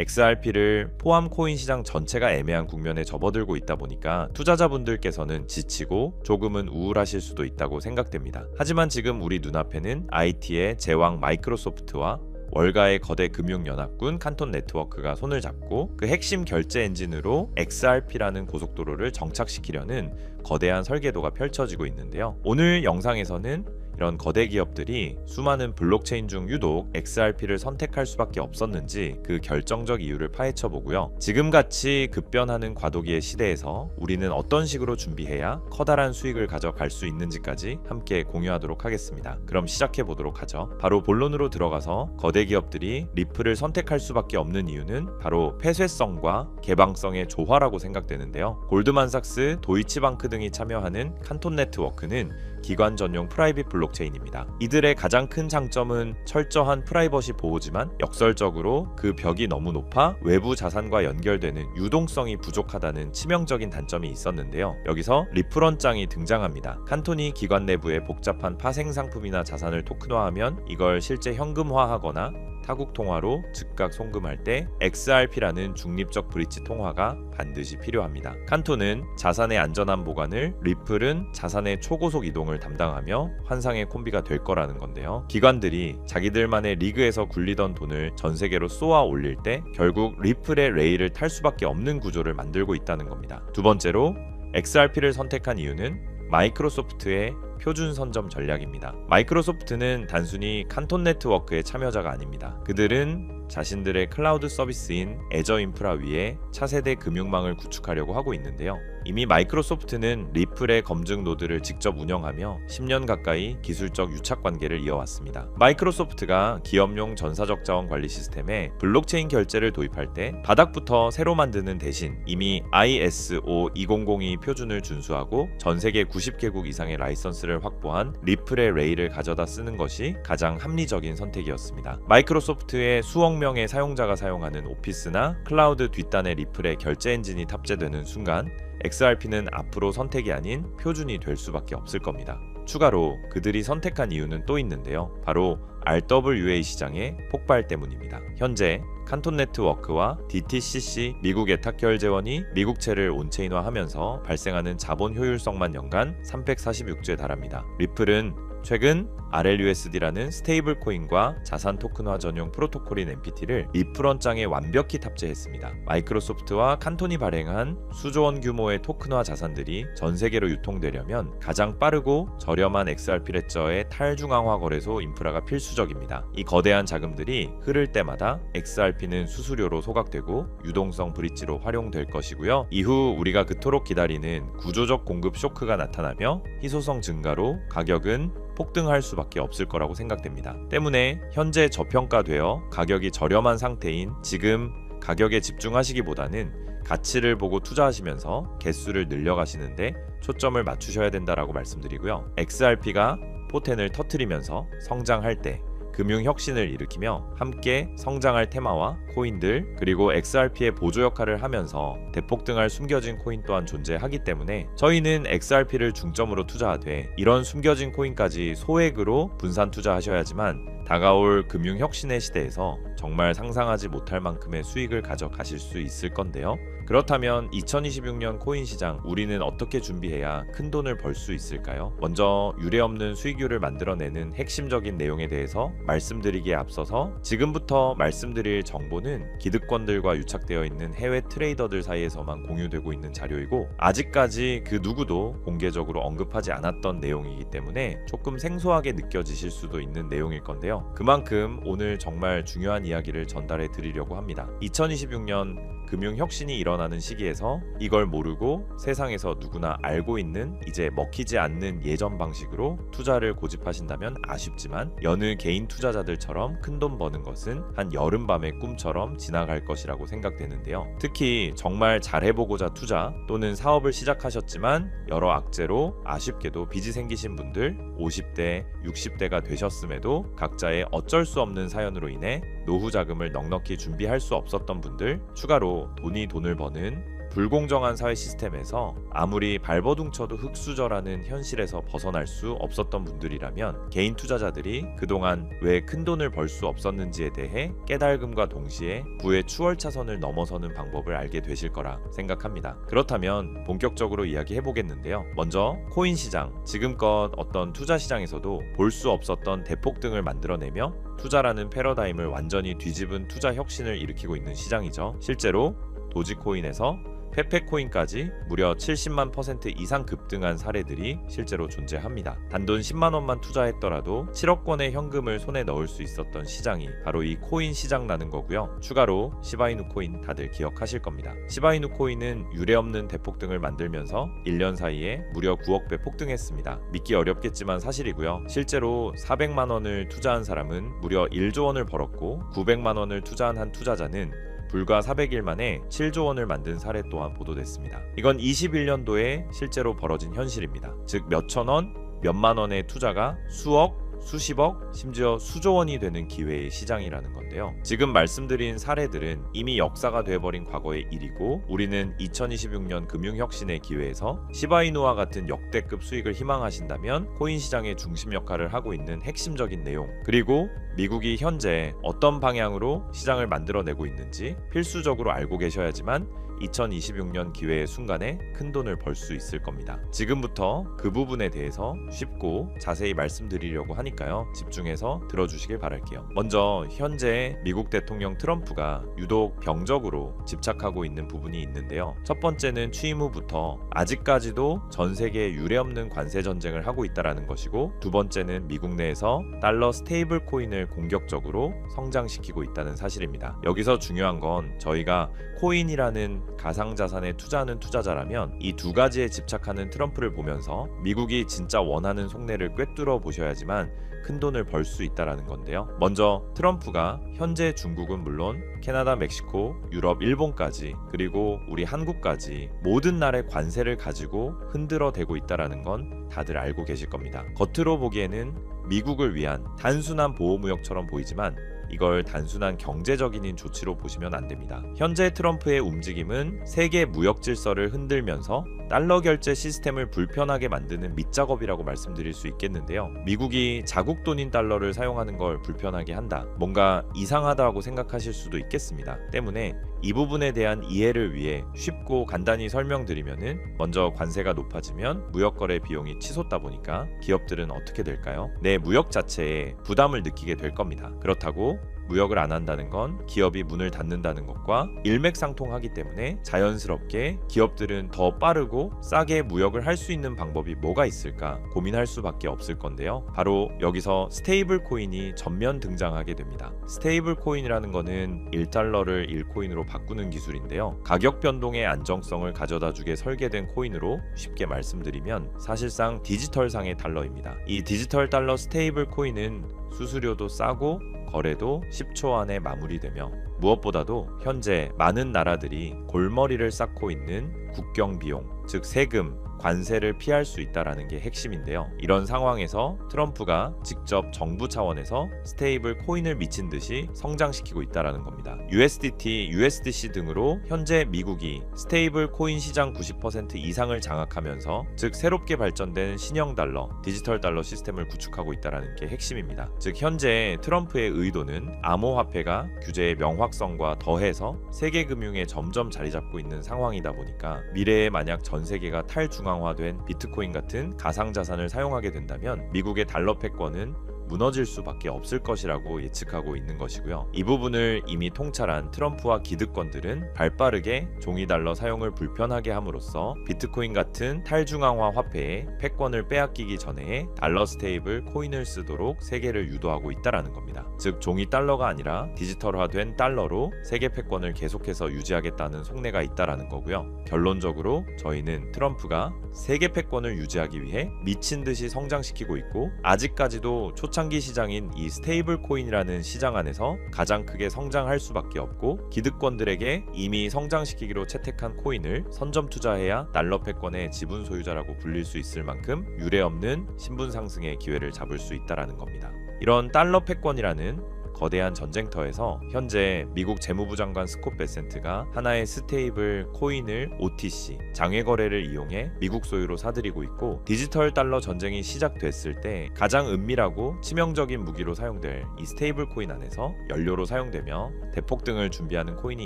XRP를 포함 코인 시장 전체가 애매한 국면에 접어들고 있다 보니까 투자자분들께서는 지치고 조금은 우울하실 수도 있다고 생각됩니다. 하지만 지금 우리 눈앞에는 IT의 제왕 마이크로소프트와 월가의 거대 금융연합군 칸톤 네트워크가 손을 잡고 그 핵심 결제 엔진으로 XRP라는 고속도로를 정착시키려는 거대한 설계도가 펼쳐지고 있는데요. 오늘 영상에서는 이런 거대 기업들이 수많은 블록체인 중 유독 XRP를 선택할 수밖에 없었는지 그 결정적 이유를 파헤쳐 보고요. 지금같이 급변하는 과도기의 시대에서 우리는 어떤 식으로 준비해야 커다란 수익을 가져갈 수 있는지까지 함께 공유하도록 하겠습니다. 그럼 시작해 보도록 하죠. 바로 본론으로 들어가서 거대 기업들이 리플을 선택할 수밖에 없는 이유는 바로 폐쇄성과 개방성의 조화라고 생각되는데요. 골드만삭스, 도이치방크 등이 참여하는 칸톤 네트워크는 기관 전용 프라이빗 블록 체인입니다. 이들의 가장 큰 장점은 철저한 프라이버시 보호지만 역설적으로 그 벽이 너무 높아 외부 자산과 연결되는 유동성이 부족하다는 치명적인 단점이 있었는데요. 여기서 리프런장이 등장합니다. 칸톤이 기관 내부의 복잡한 파생 상품이나 자산을 토큰화하면 이걸 실제 현금화하거나 타국 통화로 즉각 송금할 때 XRP라는 중립적 브릿지 통화가 반드시 필요합니다. 칸토는 자산의 안전한 보관을, 리플은 자산의 초고속 이동을 담당하며 환상의 콤비가 될 거라는 건데요. 기관들이 자기들만의 리그에서 굴리던 돈을 전 세계로 쏘아 올릴 때 결국 리플의 레일을 탈 수밖에 없는 구조를 만들고 있다는 겁니다. 두 번째로 XRP를 선택한 이유는 마이크로소프트의 표준 선점 전략입니다. 마이크로소프트는 단순히 칸톤 네트워크의 참여자가 아닙니다. 그들은 자신들의 클라우드 서비스인 애저 인프라 위에 차세대 금융망을 구축하려고 하고 있는데요. 이미 마이크로소프트는 리플의 검증 노드를 직접 운영하며 10년 가까이 기술적 유착 관계를 이어왔습니다. 마이크로소프트가 기업용 전사적 자원 관리 시스템에 블록체인 결제를 도입할 때 바닥부터 새로 만드는 대신 이미 ISO 2002 표준을 준수하고 전 세계 90개국 이상의 라이선스를 확보한 리플의 레일을 가져다 쓰는 것이 가장 합리적인 선택이었습니다. 마이크로소프트의 수억 명의 사용자가 사용하는 오피스나 클라우드 뒷단의 리플의 결제 엔진이 탑재되는 순간 XRP는 앞으로 선택이 아닌 표준이 될 수밖에 없을 겁니다. 추가로 그들이 선택한 이유는 또 있는데요. 바로 RWA 시장의 폭발 때문입니다. 현재 칸톤 네트워크와 DTCC 미국의 탁결 재원이 미국채를 온체인화하면서 발생하는 자본 효율성만 연간 346조에 달합니다. 리플은 최근 RLUSD라는 스테이블 코인과 자산 토큰화 전용 프로토콜인 NPT를 리프런장에 완벽히 탑재했습니다. 마이크로소프트와 칸톤이 발행한 수조 원 규모의 토큰화 자산들이 전 세계로 유통되려면 가장 빠르고 저렴한 XRP 레저의 탈중앙화 거래소 인프라가 필수적입니다. 이 거대한 자금들이 흐를 때마다 XRP는 수수료로 소각되고 유동성 브릿지로 활용될 것이고요. 이후 우리가 그토록 기다리는 구조적 공급 쇼크가 나타나며 희소성 증가로 가격은 폭등할 수밖에 없을 거라고 생각됩니다. 때문에 현재 저평가되어 가격이 저렴한 상태인 지금 가격에 집중하시기보다는 가치를 보고 투자하시면서 개수를 늘려가시는데 초점을 맞추셔야 된다라고 말씀드리고요. XRP가 포텐을 터트리면서 성장할 때 금융 혁신을 일으키며 함께 성장할 테마와 코인들 그리고 XRP의 보조 역할을 하면서 대폭등할 숨겨진 코인 또한 존재하기 때문에 저희는 XRP를 중점으로 투자하되 이런 숨겨진 코인까지 소액으로 분산 투자하셔야지만 다가올 금융 혁신의 시대에서 정말 상상하지 못할 만큼의 수익을 가져가실 수 있을 건데요. 그렇다면 2026년 코인 시장 우리는 어떻게 준비해야 큰 돈을 벌 수 있을까요? 먼저 유례 없는 수익률을 만들어내는 핵심적인 내용에 대해서 말씀드리기에 앞서서 지금부터 말씀드릴 정보는 기득권들과 유착되어 있는 해외 트레이더들 사이에서만 공유되고 있는 자료이고 아직까지 그 누구도 공개적으로 언급하지 않았던 내용이기 때문에 조금 생소하게 느껴지실 수도 있는 내용일 건데요. 그만큼 오늘 정말 중요한 이야기를 전달해 드리려고 합니다. 2026년 금융 혁신이 일어나는 시기에서 이걸 모르고 세상에서 누구나 알고 있는 이제 먹히지 않는 예전 방식으로 투자를 고집하신다면 아쉽지만 여느 개인 투자자들처럼 큰 돈 버는 것은 한 여름밤의 꿈처럼 지나갈 것이라고 생각되는데요. 특히 정말 잘해보고자 투자 또는 사업을 시작하셨지만 여러 악재로 아쉽게도 빚이 생기신 분들 50대, 60대가 되셨음에도 각자의 어쩔 수 없는 사연으로 인해 노후 자금을 넉넉히 준비할 수 없었던 분들 추가로 돈이 돈을 버는 불공정한 사회 시스템에서 아무리 발버둥 쳐도 흑수저라는 현실에서 벗어날 수 없었던 분들이라면 개인 투자자들이 그동안 왜 큰 돈을 벌 수 없었는지에 대해 깨달음과 동시에 부의 추월 차선을 넘어서는 방법을 알게 되실 거라 생각합니다. 그렇다면 본격적으로 이야기해 보겠는데요. 먼저 코인 시장, 지금껏 어떤 투자 시장에서도 볼 수 없었던 대폭 등을 만들어내며 투자라는 패러다임을 완전히 뒤집은 투자 혁신을 일으키고 있는 시장이죠. 실제로 도지코인에서 페페코인까지 무려 70만 퍼센트 이상 급등한 사례들이 실제로 존재합니다. 단돈 10만 원만 투자했더라도 7억 원의 현금을 손에 넣을 수 있었던 시장이 바로 이 코인 시장라는 거고요. 추가로 시바이누 코인 다들 기억하실 겁니다. 시바이누 코인은 유례없는 대폭등을 만들면서 1년 사이에 무려 9억 배 폭등했습니다. 믿기 어렵겠지만 사실이고요. 실제로 400만 원을 투자한 사람은 무려 1조 원을 벌었고 900만 원을 투자한 한 투자자는 불과 400일 만에 7조 원을 만든 사례 또한 보도됐습니다. 이건 21년도에 실제로 벌어진 현실입니다. 즉 몇천 원, 몇만 원의 투자가 수억, 수십억, 심지어 수조 원이 되는 기회의 시장이라는 건데요. 지금 말씀드린 사례들은 이미 역사가 돼버린 과거의 일이고 우리는 2026년 금융혁신의 기회에서 시바이누와 같은 역대급 수익을 희망하신다면 코인 시장의 중심 역할을 하고 있는 핵심적인 내용 그리고 미국이 현재 어떤 방향으로 시장을 만들어내고 있는지 필수적으로 알고 계셔야지만 2026년 기회의 순간에 큰 돈을 벌 수 있을 겁니다. 지금부터 그 부분에 대해서 쉽고 자세히 말씀드리려고 하니까요. 집중해서 들어주시길 바랄게요. 먼저 현재 미국 대통령 트럼프가 유독 병적으로 집착하고 있는 부분이 있는데요. 첫 번째는 취임 후부터 아직까지도 전 세계에 유례없는 관세 전쟁을 하고 있다라는 것이고 두 번째는 미국 내에서 달러 스테이블 코인을 공격적으로 성장시키고 있다는 사실입니다. 여기서 중요한 건 저희가 코인이라는 가상 자산에 투자하는 투자자라면 이 두 가지에 집착하는 트럼프를 보면서 미국이 진짜 원하는 속내를 꿰뚫어 보셔야지만 큰 돈을 벌 수 있다라는 건데요. 먼저 트럼프가 현재 중국은 물론 캐나다, 멕시코, 유럽, 일본까지 그리고 우리 한국까지 모든 나라의 관세를 가지고 흔들어 대고 있다라는 건 다들 알고 계실 겁니다. 겉으로 보기에는 미국을 위한 단순한 보호무역처럼 보이지만 이걸 단순한 경제적인 조치로 보시면 안 됩니다. 현재 트럼프의 움직임은 세계 무역 질서를 흔들면서 달러 결제 시스템을 불편하게 만드는 밑작업이라고 말씀드릴 수 있겠는데요. 미국이 자국 돈인 달러를 사용하는 걸 불편하게 한다. 뭔가 이상하다고 생각하실 수도 있겠습니다. 때문에 이 부분에 대한 이해를 위해 쉽고 간단히 설명드리면은 먼저 관세가 높아지면 무역 거래 비용이 치솟다 보니까 기업들은 어떻게 될까요? 내 무역 자체에 부담을 느끼게 될 겁니다. 그렇다고 무역을 안 한다는 건 기업이 문을 닫는다는 것과 일맥상통하기 때문에 자연스럽게 기업들은 더 빠르고 싸게 무역을 할 수 있는 방법이 뭐가 있을까 고민할 수밖에 없을 건데요. 바로 여기서 스테이블 코인이 전면 등장하게 됩니다. 스테이블 코인이라는 거는 1달러를 1코인으로 바꾸는 기술인데요. 가격 변동의 안정성을 가져다 주게 설계된 코인으로 쉽게 말씀드리면 사실상 디지털상의 달러입니다. 이 디지털 달러 스테이블 코인은 수수료도 싸고 거래도 10초 안에 마무리되며 무엇보다도 현재 많은 나라들이 골머리를 쌓고 있는 국경 비용, 즉 세금, 관세를 피할 수 있다라는 게 핵심인데요. 이런 상황에서 트럼프가 직접 정부 차원에서 스테이블 코인을 미친 듯이 성장시키고 있다라는 겁니다. USDT, USDC 등으로 현재 미국이 스테이블 코인 시장 90% 이상을 장악하면서 즉 새롭게 발전된 신형 달러, 디지털 달러 시스템을 구축하고 있다라는 게 핵심입니다. 즉 현재 트럼프의 의도는 암호화폐가 규제의 명확성과 더해서 세계 금융에 점점 자리 잡고 있는 상황이다 보니까 미래에 만약 전 세계가 탈중앙 중앙화된 비트코인 같은 가상자산을 사용하게 된다면 미국의 달러 패권은 무너질 수밖에 없을 것이라고 예측하고 있는 것이고요. 이 부분을 이미 통찰한 트럼프와 기득권들은 발빠르게 종이 달러 사용을 불편하게 함으로써 비트코인 같은 탈중앙화 화폐의 패권을 빼앗기기 전에 달러 스테이블 코인을 쓰도록 세계를 유도하고 있다라는 겁니다. 즉 종이 달러가 아니라 디지털화된 달러로 세계 패권을 계속해서 유지하겠다는 속내가 있다라는 거고요. 결론적으로 저희는 트럼프가 세계 패권을 유지하기 위해 미친 듯이 성장시키고 있고 아직까지도 초창 기 시장인 이 스테이블 코인이라는 시장 안에서 가장 크게 성장할 수밖에 없고 기득권들에게 이미 성장시키기로 채택한 코인을 선점 투자해야 달러 패권의 지분 소유자라고 불릴 수 있을 만큼 유례 없는 신분 상승의 기회를 잡을 수 있다라는 겁니다. 이런 달러 패권이라는 거대한 전쟁터에서 현재 미국 재무부 장관 스콧 베센트가 하나의 스테이블 코인을 OTC 장외 거래를 이용해 미국 소유로 사들이고 있고 디지털 달러 전쟁이 시작됐을 때 가장 은밀하고 치명적인 무기로 사용될 이 스테이블 코인 안에서 연료로 사용되며 대폭 등을 준비하는 코인이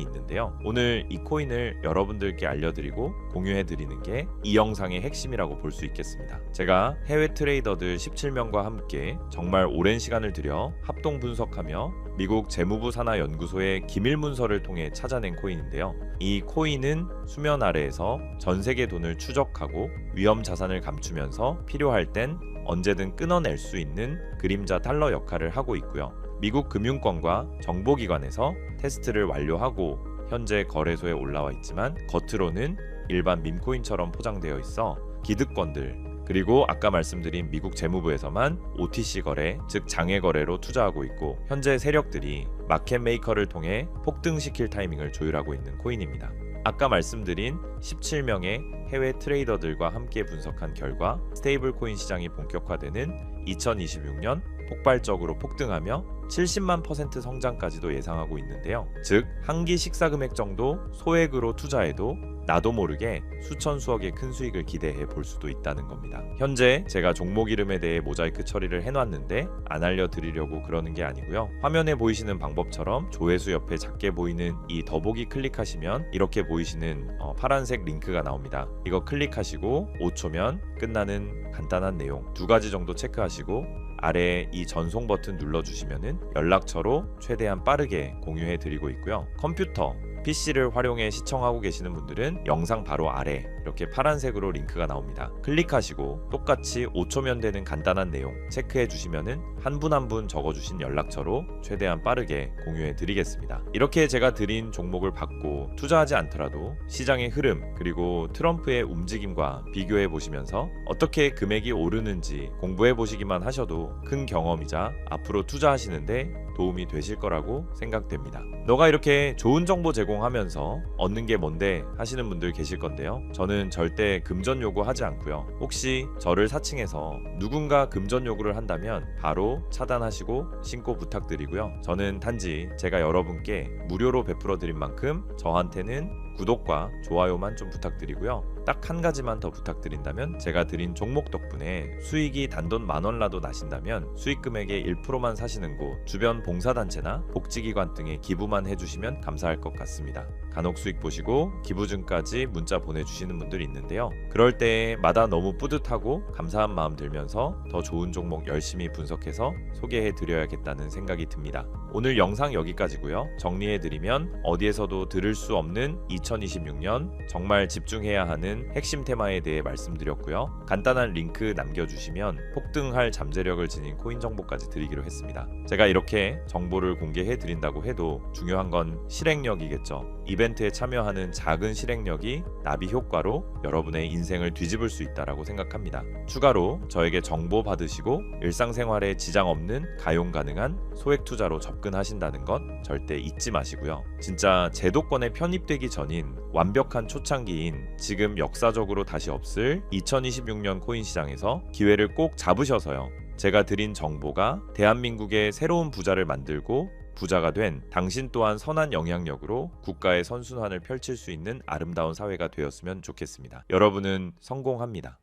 있는데요. 오늘 이 코인을 여러분들께 알려드리고 공유해드리는 게 이 영상의 핵심이라고 볼 수 있겠습니다. 제가 해외 트레이더들 17명과 함께 정말 오랜 시간을 들여 합동 분석하며 미국 재무부 산하 연구소의 기밀 문서를 통해 찾아낸 코인인데요. 이 코인은 수면 아래에서 전 세계 돈을 추적하고 위험 자산을 감추면서 필요할 땐 언제든 끊어낼 수 있는 그림자 달러 역할을 하고 있고요. 미국 금융권과 정보기관에서 테스트를 완료하고 현재 거래소에 올라와 있지만 겉으로는 일반 밈코인처럼 포장되어 있어 기득권들 그리고 아까 말씀드린 미국 재무부에서만 OTC 거래, 즉 장외 거래로 투자하고 있고 현재 세력들이 마켓 메이커를 통해 폭등시킬 타이밍을 조율하고 있는 코인입니다. 아까 말씀드린 17명의 해외 트레이더들과 함께 분석한 결과 스테이블 코인 시장이 본격화되는 2026년 폭발적으로 폭등하며 70만 퍼센트 성장까지도 예상하고 있는데요. 즉, 한끼 식사 금액 정도 소액으로 투자해도 나도 모르게 수천 수억의 큰 수익을 기대해 볼 수도 있다는 겁니다. 현재 제가 종목 이름에 대해 모자이크 처리를 해놨는데 안 알려드리려고 그러는 게 아니고요. 화면에 보이시는 방법처럼 조회수 옆에 작게 보이는 이 더보기 클릭하시면 이렇게 보이시는 어, 파란색 링크가 나옵니다. 이거 클릭하시고 5초면 끝나는 간단한 내용 두 가지 정도 체크하시고 아래 이 전송 버튼 눌러주시면은 연락처로 최대한 빠르게 공유해 드리고 있고요. 컴퓨터 PC를 활용해 시청하고 계시는 분들은 영상 바로 아래 이렇게 파란색으로 링크가 나옵니다. 클릭하시고 똑같이 5초면 되는 간단한 내용 체크해 주시면은 한 분 한 분 적어주신 연락처로 최대한 빠르게 공유해 드리겠습니다. 이렇게 제가 드린 종목을 받고 투자하지 않더라도 시장의 흐름 그리고 트럼프의 움직임과 비교해 보시면서 어떻게 금액이 오르는지 공부해 보시기만 하셔도 큰 경험이자 앞으로 투자하시는데 도움이 되실 거라고 생각됩니다. 너가 이렇게 좋은 정보 제공 하면서 얻는 게 뭔데 하시는 분들 계실 건데요. 저는 절대 금전 요구하지 않고요. 혹시 저를 사칭해서 누군가 금전 요구를 한다면 바로 차단하시고 신고 부탁드리고요. 저는 단지 제가 여러분께 무료로 베풀어 드린 만큼 저한테는 구독과 좋아요만 좀 부탁드리고요. 딱 한 가지만 더 부탁드린다면 제가 드린 종목 덕분에 수익이 단돈 만 원라도 나신다면 수익 금액의 1%만 사시는 곳 주변 봉사단체나 복지기관 등에 기부만 해주시면 감사할 것 같습니다. 간혹 수익 보시고 기부증까지 문자 보내주시는 분들이 있는데요. 그럴 때마다 너무 뿌듯하고 감사한 마음 들면서 더 좋은 종목 열심히 분석해서 소개해 드려야겠다는 생각이 듭니다. 오늘 영상 여기까지고요. 정리해 드리면 어디에서도 들을 수 없는 2026년 정말 집중해야 하는 핵심 테마에 대해 말씀드렸고요. 간단한 링크 남겨주시면 폭등할 잠재력을 지닌 코인 정보까지 드리기로 했습니다. 제가 이렇게 정보를 공개해 드린다고 해도 중요한 건 실행력이겠죠. 이벤트에 참여하는 작은 실행력이 나비 효과로 여러분의 인생을 뒤집을 수 있다라고 생각합니다. 추가로 저에게 정보 받으시고 일상생활에 지장 없는 가용 가능한 소액 투자로 접근 하신다는 것 절대 잊지 마시고요. 진짜 제도권에 편입되기 전인 완벽한 초창기인 지금 역사적으로 다시 없을 2026년 코인 시장에서 기회를 꼭 잡으셔서요. 제가 드린 정보가 대한민국의 새로운 부자를 만들고 부자가 된 당신 또한 선한 영향력으로 국가의 선순환을 펼칠 수 있는 아름다운 사회가 되었으면 좋겠습니다. 여러분은 성공합니다.